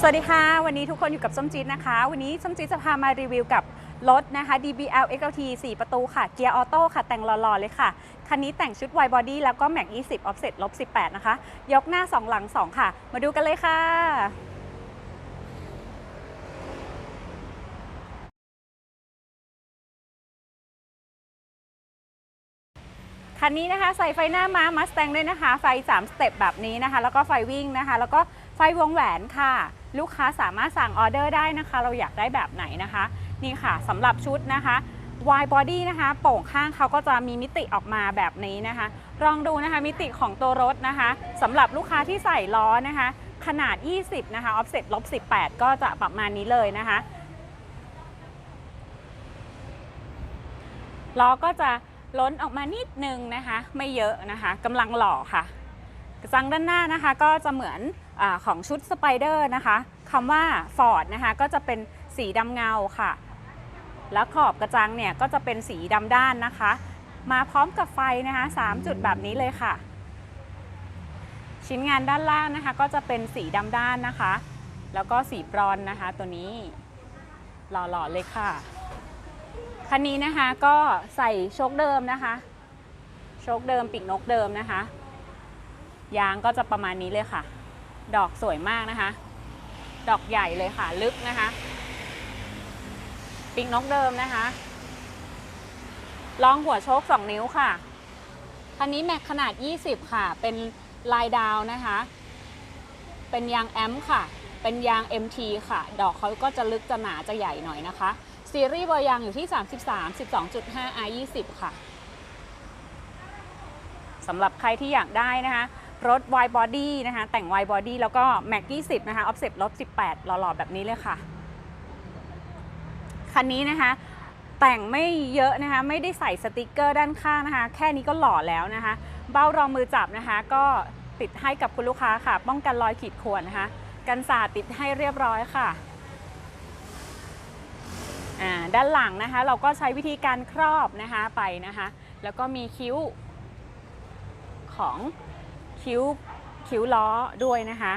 สวัสดีค่ะ วันนี้ทุกคนอยู่กับส้มจี๊ดนะคะ วันนี้ส้มจี๊ดจะพามารีวิวกับรถนะคะ DBL XLT 4 ประตูค่ะ เกียร์ออโต้ค่ะ แต่งหล่อๆเลยค่ะ คันนี้แต่งชุด wide body แล้วก็ Mac 20 offset ลบ18 นะคะ ยกหน้า 2 หลัง 2 ค่ะ มาดูกันเลยค่ะคันนี้นะคะใส่ไฟหน้าม้ามัสแตงด้วยนะคะ ไฟ 3 สเต็ปแบบนี้นะคะ แล้วก็ไฟวิ่งนะคะ แล้วก็ ไฟวงแหวนค่ะ ลูกค้าสามารถสั่งออเดอร์ได้นะคะ เราอยากได้แบบไหนนะคะ นี่ค่ะสำหรับชุดนะคะ wide body นะคะ โป่งข้างเขาก็จะมีมิติออกมาแบบนี้นะคะ ลองดูนะคะมิติของตัวรถนะคะสำหรับลูกค้าที่ใส่ล้อนะคะ ขนาด 20 นะคะ offset ลบ18 ก็จะประมาณนี้เลยนะคะล้อก็จะล้นออกมานิดนึงนะคะ ไม่เยอะนะคะกำลังหล่อค่ะ กระจังด้านหน้านะคะก็จะเหมือนอของชุดสไปเดอร์นะคะคำว่า Ford นะคะก็จะเป็นสีดำเงาค่ะ แล้วขอบกระจังเนี่ยก็จะเป็นสีดำด้านนะคะ มาพร้อมกับไฟนะคะ3จุดแบบนี้เลยค่ะ ชิ้นงานด้านล่างนะคะ ก็จะเป็นสีดำด้านนะคะ แล้วก็สีบรอนนะคะ ตัวนี้หล่อๆเลยค่ะคันนี้นะคะก็ใส่โชคเดิมนะคะ โชคเดิมปีกนกเดิมนะคะ ยางก็จะประมาณนี้เลยค่ะ ดอกสวยมากนะคะ ดอกใหญ่เลยค่ะ ลึกนะคะปีกนกเดิมนะคะรองหัวโชค 2 นิ้วค่ะ คันนี้แม็กขนาด 20 ค่ะ เป็นลายดาวนะคะ เป็นยางแอมค่ะ เป็นยาง MT ค่ะ ดอกเขาก็จะลึกจะหนาจะใหญ่หน่อยนะคะ ซีรีส์เบอร์ยางอยู่ที่ 33 12.5 R 20 ค่ะสำหรับใครที่อยากได้นะคะ รถ wide body นะคะ แต่ง wide body แล้วก็ Mac 20 นะคะ offset ลบ18หล่อๆ แบบนี้เลยค่ะ คันนี้นะคะ แต่งไม่เยอะนะคะ ไม่ได้ใส่สติกเกอร์ด้านข้างนะคะ แค่นี้ก็หล่อแล้วนะคะ เบ้ารองมือจับนะคะ ก็ติดให้กับคุณลูกค้าค่ะ ป้องกันรอยขีดข่วนนะคะ กันสาดติดให้เรียบร้อยค่ะด้านหลังนะคะ เราก็ใช้วิธีการครอบนะคะไปนะคะ แล้วก็มีคิ้วของ คิ้วคิ้วล้อด้วยนะคะ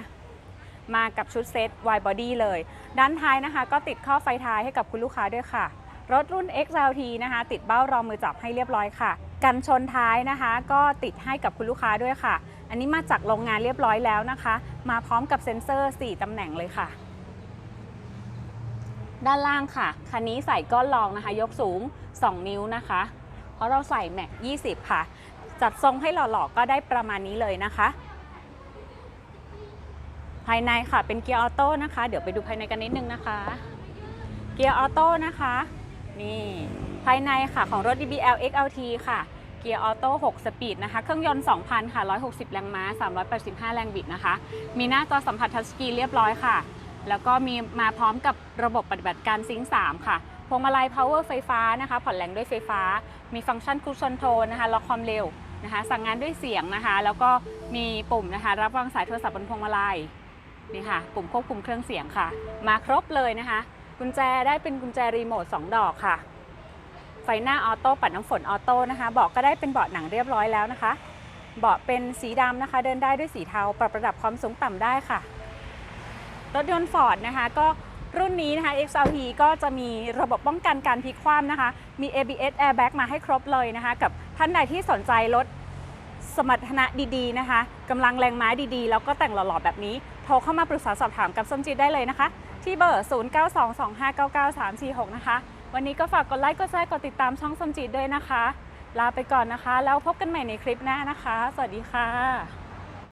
มากับชุดเซต wide body เลย ด้านท้ายนะคะ ก็ติดข้อไฟท้ายให้กับคุณลูกค้าด้วยค่ะ รถรุ่น XLT นะคะ ติดเบ้ารองมือจับให้เรียบร้อยค่ะ กันชนท้ายนะคะ ก็ติดให้กับคุณลูกค้าด้วยค่ะ อันนี้มาจากโรงงานเรียบร้อยแล้วนะคะ มาพร้อมกับเซ็นเซอร์ 4ตำแหน่งเลยค่ะ ด้านล่างค่ะ คันนี้ใส่ก้อนรองนะคะ ยกสูง 2 นิ้วนะคะ เพราะเราใส่แม็ก20 ค่ะ จัดทรงให้หล่อๆก็ได้ประมาณนี้เลยนะคะ ภายในค่ะเป็นเกียร์ออโต้นะคะ เดี๋ยวไปดูภายในกันนิดนึงนะคะ เกียร์ออโต้นะคะ นี่ภายในค่ะของรถ DBL XLT ค่ะเกียร์ออโต้6สปีดนะคะ เครื่องยนต์ 2,000 ค่ะ 160 แรงม้า 385 แรงบิดนะคะ มีหน้าจอสัมผัสทัชสกรีนเรียบร้อยค่ะ แล้วก็มีมาพร้อมกับระบบปฏิบัติการซิงค์3ค่ะ พวงมาลัย power ไฟฟ้านะคะ ผ่อนแรงด้วยไฟฟ้า มีฟังก์ชัน cruise control นะคะ ล็อกความเร็ว นะคะ สั่งงานด้วยเสียงนะคะ แล้วก็มีปุ่มนะคะ รับวางสายโทรศัพท์บนพวงมาลัยนี่ค่ะ ปุ่มควบคุมเครื่องเสียงค่ะ มาครบเลยนะคะ กุญแจได้เป็นกุญแจรีโมท2ดอกค่ะ ไฟหน้าออโต้ปัดน้ำฝนออโต้นะคะ เบาะก็ได้เป็นเบาะหนังเรียบร้อยแล้วนะคะ เบาะเป็นสีดำนะคะ เดินได้ด้วยสีเทา ปรับระดับความสูงต่ำได้ค่ะ รถยนต์ฟอร์ดนะคะก็ รุ่นนี้นะคะ XLT ก็จะมีระบบป้องกันการพลิกคว่ำนะคะ มี ABS airbag มาให้ครบเลยนะคะ กับท่านใดที่สนใจรถสมรรถนะดีๆนะคะกำลังแรงม้าดีๆ แล้วก็แต่งหล่อๆแบบนี้ โทรเข้ามาปรึกษาสอบถามกับส้มจีได้เลยนะคะ ที่เบอร์ 0922599346 นะคะ วันนี้ก็ฝากกดไลค์ กดแชร์ กดติดตามช่องส้มจีด้วยนะคะ ลาไปก่อนนะคะ แล้วพบกันใหม่ในคลิปหน้านะคะ สวัสดีค่ะ